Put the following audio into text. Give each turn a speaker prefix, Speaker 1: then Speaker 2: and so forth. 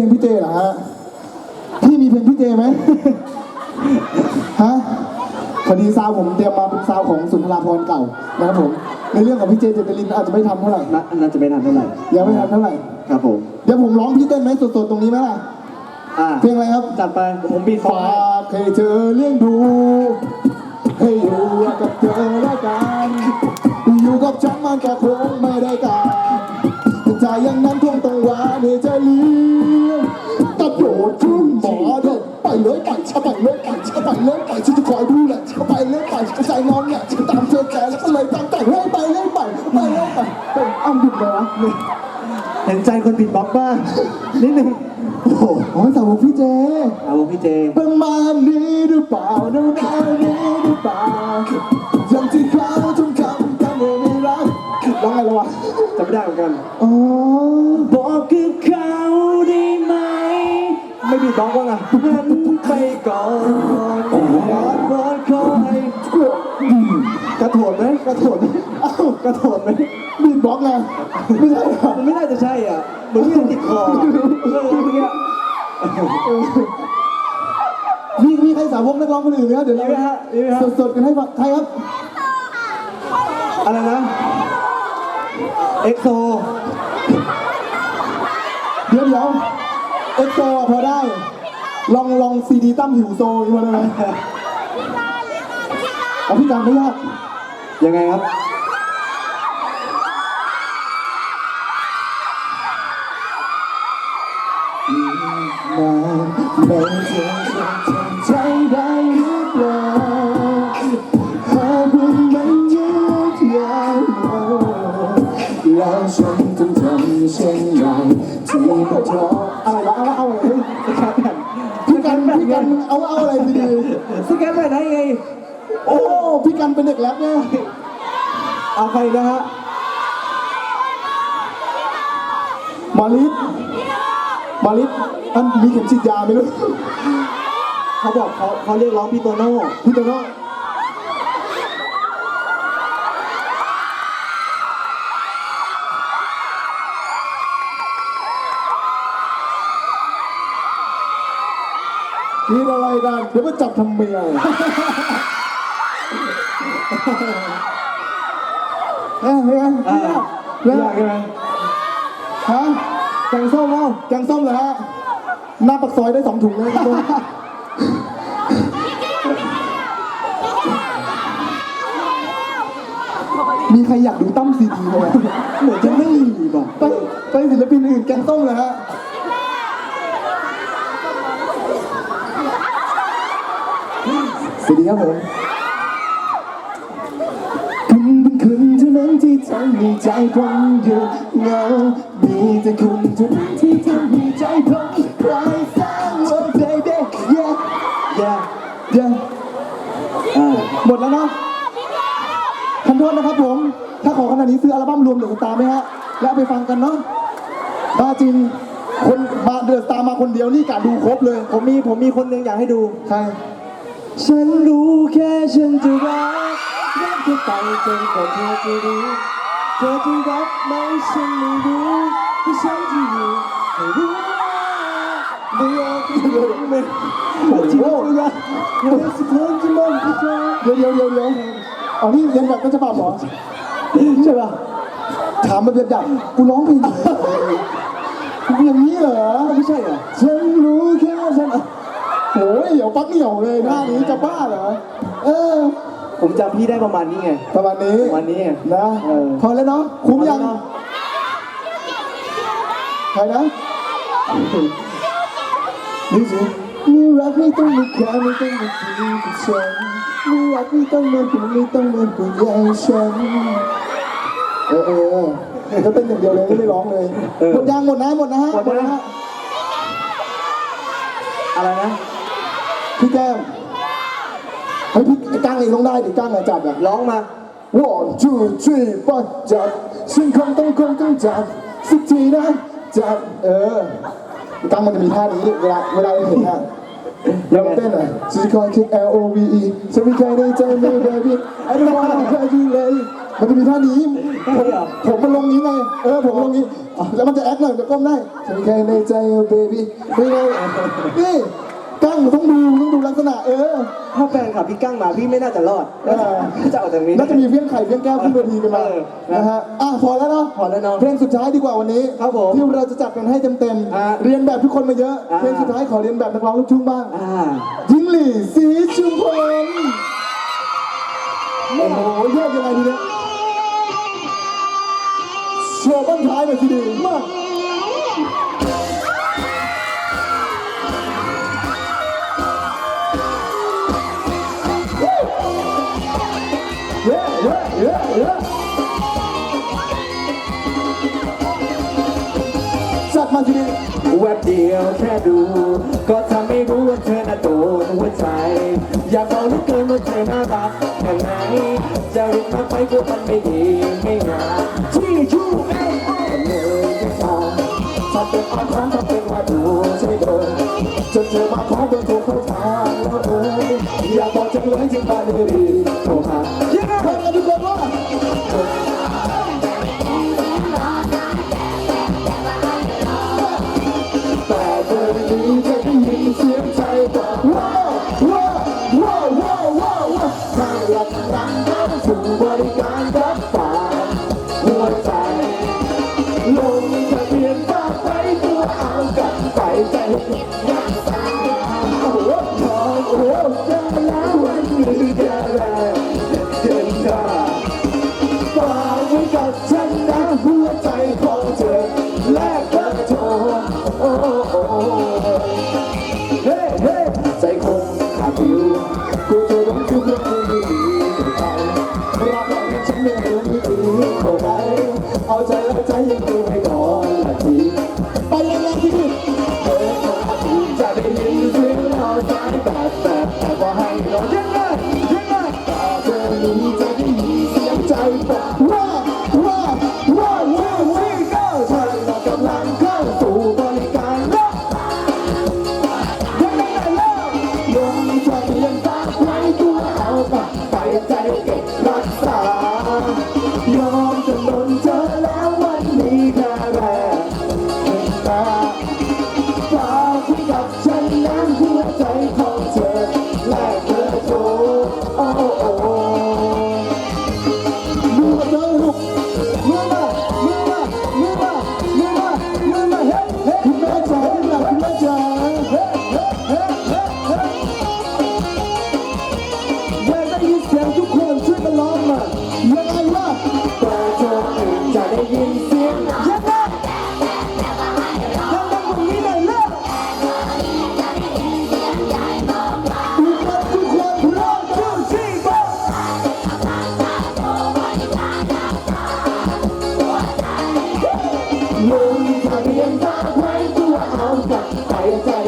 Speaker 1: เพลงพี่เจเหรอฮะพี่มีเพลงพี่เจไหม ฮะพอดีซาวผมเตรียมมาเป็นซาวของสุนทราพรณ์เก่านะครับผม ในเรื่องของพี่เจเจตลินอาจจะไม่ทำเท่าไหร่
Speaker 2: น่าน่าจะไม่ทันเท่าไหร่
Speaker 1: ยังไม่ทำเท่าไหร่
Speaker 2: ครับผม
Speaker 1: เดี๋ยวผมร้องพี่เต้นไหมสดๆตรงนี้ไหมล่ะ
Speaker 2: อ่า
Speaker 1: เพลงอะไรครับ
Speaker 2: จัดไปผมบีทฟอ
Speaker 1: ฝ
Speaker 2: ร์า
Speaker 1: กให้เธอเลี้ยงดูให้อยู่กับเธอและกันอยู่กับฉันมันก็คงไม่ได้การแต่ใจอย่างนั้นค เดินไปเลยไปชะไปเลยไปชะไปเลยไปฉันจะคอยดูแหละชะไปเลยไปฉันใจนอนเนี่ยฉันตามเธอแกแล้วก็เลยตั้งแต่เลยไปเลยไปไปเลยไปเป็นอ้ำหยุดเลยวะนี่
Speaker 2: เห็นใจคนบีทบ็อกซ์บ้างนิดนึงโอ้โห
Speaker 1: อ๋อสาวกพี่เจ
Speaker 2: เอาพี่เจ
Speaker 1: ประมาณนี้หรือเปล่าประมาณนี้หรือเปล่าอย่างที่เขาทุ่มคำกันว่าไม่รักร้องไงล่ะวะ
Speaker 2: จำไม่ได้เหมือนกัน
Speaker 1: อ๋อ
Speaker 2: บอกกับเขาได้ไหมไม่บีทบ็อกซ์บ้างอะฉันไป ก
Speaker 1: ระโถนเอ้ากระโถนไหมบีดบล็อกไงไม่ใช่เหรอ
Speaker 2: มันไม่น่าจะใช่อะเหมือนที่มันติดคอเออเมื่อกี้
Speaker 1: มีมีใครสาวกนักร้องคนอื่นไหมครับเดี๋ยว
Speaker 2: มี
Speaker 1: เรา
Speaker 2: ไหมฮะมีไหมฮะ
Speaker 1: สดๆกันให้ฟังใครครับ
Speaker 2: อะไรนะเอ็กโซ
Speaker 1: เดี๋ยวเดี๋ยวเอ็กโซพอได้ ลองลองซีดีตั้มหิวโซอีกมาได้ไหมเอาพี่การไม่ยาก
Speaker 2: ยังไงครับ
Speaker 1: มาเธอจะทำใจได้หรือเปล่าหากว่ามันยืดยาวแล้วฉันต้องทำเช่นไรที่มาทออะไรวะเอาเอาอะไร
Speaker 2: สแกนแผ่น
Speaker 1: พี่กันพี่กันเอาเอาอะไรดี
Speaker 2: สแกนแผ่นได้ไง
Speaker 1: โอ้ พี่กันเป็นเด็กแรปเนี่ย
Speaker 2: เอาใครนะฮะ
Speaker 1: มาลิสมาลิสอันมีเข็มฉีดยาไหมลูก
Speaker 2: เขาบอกเขาเขาเรียกร้องพี่โตโน่
Speaker 1: พี่โตโน่คิดอะไรกันเดี๋ยวมาจับทำเมีย เฮ้ยเฮ้ย
Speaker 2: อ่า
Speaker 1: เฮ้ย
Speaker 2: อยากใช่ไหม
Speaker 1: ฮะแกงส้มเอาแกงส้มเหรอฮะหน้าปักซอยได้สองถุงเลยคุณมีใครอยากดูตั้มซีดีไหมเหมือนจะไม่มีป่ะไปไปศิลปินอื่นแกงส้มเลยฮะสวัสดีครับผมคุณเป็นคุณเท่า นั้นที่ทำให้ใจผมหยุดเหงามีแต่คุณเท่านั้นที่ทำให้ใจผมคลายเศร้า Oh baby yeah yeah yeah อ่าหมดแล้วเนาะทันโทษนะครับผม ถ้าขอขนาดนี้ซื้ออัลบั้มรวมเดือดตาไหมฮะ แล้วเอาไปฟังกันเนาะบ้าจริง คนมาเดือดตามาคนเดียวนี่กะดูครบเลย
Speaker 2: ผมมีผมมีคนหนึ่งอยากให้ดู
Speaker 1: ใคร
Speaker 2: ฉันรู้แค่ฉันจะรัก รักเธอไปจนกว่าเธอจะรู้เธอจะรักไหมฉันไม่รู้แต่ฉันจะอยู่ให้รู้ไม่อยากจะรู้ไหมว่าที่รักเธอสักคนจะมองที่เธอ
Speaker 1: เดี๋ยวเดี๋ยวเดี๋ยวเดี๋ยวอ๋อนี่เรียนแบบก็จะปรับเหรอ
Speaker 2: ใช่ป่ะ
Speaker 1: ถามมาเบียดดับกูร้องเพลงกูอย่างนี้เหรอ
Speaker 2: ไม่ใช่เหรอ
Speaker 1: ฉันรู้แค่ฉันโอ้ยเดี๋ยวปักเหนียวเลยหน้านี้จะบ้าเหรอเออ
Speaker 2: ผมจำพี่ได้ประมาณนี้ไง
Speaker 1: ประมาณนี้
Speaker 2: ประมาณนี้ไง
Speaker 1: นะ
Speaker 2: เออ
Speaker 1: พอแล้วเนาะคุ้มยัง ใครนะนี่สินี่รักไม่ต้องมาแค่ไม่ต้องมาดีกับฉันนี่รักไม่ต้องมาดูไม่ต้องมาดูแย่ฉันเออเออเออก็เต้นอย่างเดียวเลยไม่ร้องเลย
Speaker 2: เออ
Speaker 1: หมดยังหมดนะหมดนะฮะ
Speaker 2: หมดนะ
Speaker 1: นะฮะ
Speaker 2: อะไรนะ
Speaker 1: พี่แก้มเฮ้ยพี่ไอ้ก้าง เองต้องได้ดิก้างอะจับอะ
Speaker 2: ร้องมา
Speaker 1: one two three ปัดจับฉันคงต้องคงต้องจับสักทีนะจับเออก้างมันจะมีท่านี้เวลาเวลาเราเห็นอะเราเต้นอะ She call kick L O V E ฉันไม่เคยได้ใจมือ baby I don't wanna cry you late
Speaker 2: มันจะมีท่านี้
Speaker 1: ไม่เหรอ
Speaker 2: ผมมันลงนี้ไงเออผมลงนี้ แล้วมันจะแอคหน่อยจะก้มได้ฉันแค่ในใจเบบี้นี่ไงนี่ กั้งต้องดูต้องดูลักษณะเออ
Speaker 1: ถ้าแฟนขับพี่กั้งมาพี่ไม่น่าจะรอด
Speaker 2: เออ
Speaker 1: จะออกจากนี้
Speaker 2: น่าจะมีเพี้ยงไข่เพี้ยงแก้วขึ้นเวทีกันมา
Speaker 1: เออ
Speaker 2: นะฮะอะพอแล้วเนาะ
Speaker 1: พอแล้วเนาะ
Speaker 2: เพลงสุดท้ายดีกว่าวันนี้
Speaker 1: ครับผม
Speaker 2: ที่เราจะจัดกันให้เต็ม
Speaker 1: อะ
Speaker 2: ๆเรียนแบบทุกคนมาเยอะ
Speaker 1: อะ
Speaker 2: เพลงสุดท้ายขอเรียนแบบนักร้องลูกทุ่งบ้าง
Speaker 1: อ่า
Speaker 2: ยิงหลี่สีชุมพลโอ้โหแยกยังไงทีเนี้ยโชว์บ้านท้ายหน่อยทีดีมากเย้เย้เย้เย้ จัดมาทีนี้
Speaker 1: แวบเดียวแค่ดู ก็ทำให้รู้ว่าเธอน่ะโดนหัวใจ อยากบอกเหลือเกินว่าเธอน่ารักแค่ไหนจะรีบมาไปก็มันไม่ดีไม่งามที่ชูเอ้ยเอ้ยเลยจะทำทำเป็นอ่อนช้อนทำเป็นว่าดูใช่เดิน
Speaker 2: จนเธอมาขอเบอร์โทรเข้าทางแล้วเอ้ยอยากบอกจังเลยจึงมาเรี
Speaker 1: ย
Speaker 2: นโทรหาเย้ขอบคุณทุกคนว่า เรายัง ก